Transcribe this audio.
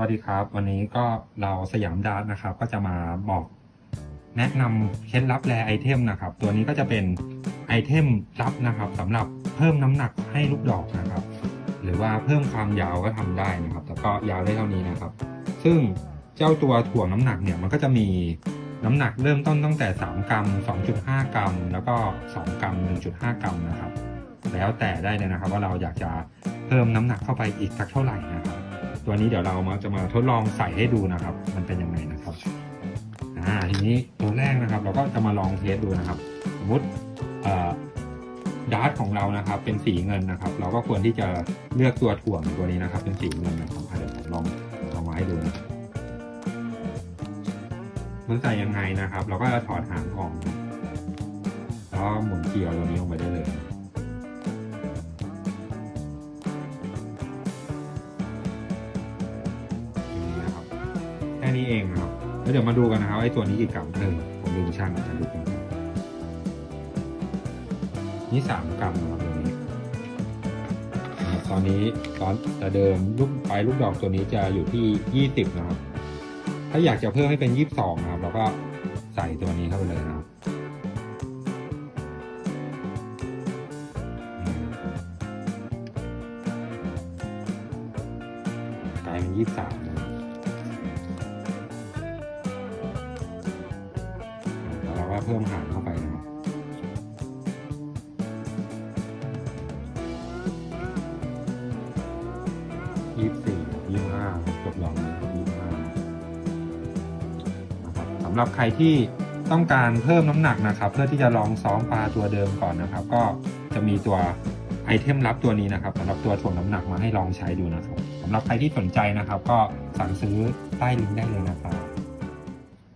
วัสดีครับ วันนี้ก็เราสยามดาร์นะครับ ก็จะมาบอกแนะนำเคล็ดลับแรไอเทมนะครับ ตัวนี้ก็จะเป็นไอเทมลับนะครับสำหรับเพิ่มน้ำหนักให้ลูกดอกนะครับ หรือว่าเพิ่มความยาวก็ทำได้นะครับ แต่ก็ยาวได้เท่านี้นะครับ ซึ่งเจ้าตัวถ่วงน้ำหนักเนี่ยมันก็จะมีน้ำหนักเริ่มต้นตั้งแต่ 3 กรัม 2.5 กรัม แล้วก็ 2 กรัม 1.5 กรัมนะครับ แล้วแต่ได้เลยนะครับว่าเราอยากจะเพิ่มน้ำหนักเข้าไปอีกสักเท่าไหร่นะครับ ตัวนี้เดี๋ยวเรามาจะมาทดลองใส่ให้ดูนะครับ มันเป็นยังไงนะครับอ่าทีนี้ตัวแรกนะครับ เราก็จะมาลองเทสดูนะครับ สมมติดาร์ตของเรานะครับ เป็นสีเงินนะครับ เราก็ควรที่จะเลือกตัวถ่วงตัวนี้นะครับ เป็นสีเงินนะครับอะเดี๋ยวผมลองลองมาให้ดูนะมันใส่ยังไงนะครับ เราก็จะถอดหางออกนแล้วหมุนเกลียวตัวนี้ลงไปได้เลย ค่นี้เองนะครับ แล้วเดี๋ยวมาดูกันนะครับไอ้ตัวนี้กี่กรัมหนึ่งผมลืมช่างจะดูกันนี่สามกรัมนะครับตัวนี้ตอนนี้ตอนแต่เดิมลูกปลายลูกดอกตัวนี้จะอยู่ที่ยี่สิบนะครับ ถ้าอยากจะเพิ่มให้เป็นยี่สิบสองนะครับเราก็ใส่ตัวนี้เข้าไปเลยนะครับกลายเป็นยี่สิบสามนะครับ วเราเพิ่มหางเข้าไปนะครับยี่สี่ยี่ห้าจบลองยี่ห้านะครับสำหรับใครที่ต้องการเพิ่มน้ำหนักนะครับ เพื่อที่จะลองซ้อมปลาตัวเดิมก่อนนะครับ ก็จะมีตัวไอเทมลับตัวนี้นะครับสำหรับตัวถ่วงน้ำหนักมาให้ลองใช้ดูนะครับสำหรับใครที่สนใจนะครับ ก็สั่งซื้อใต้ลิงก์ได้เลยนะครับ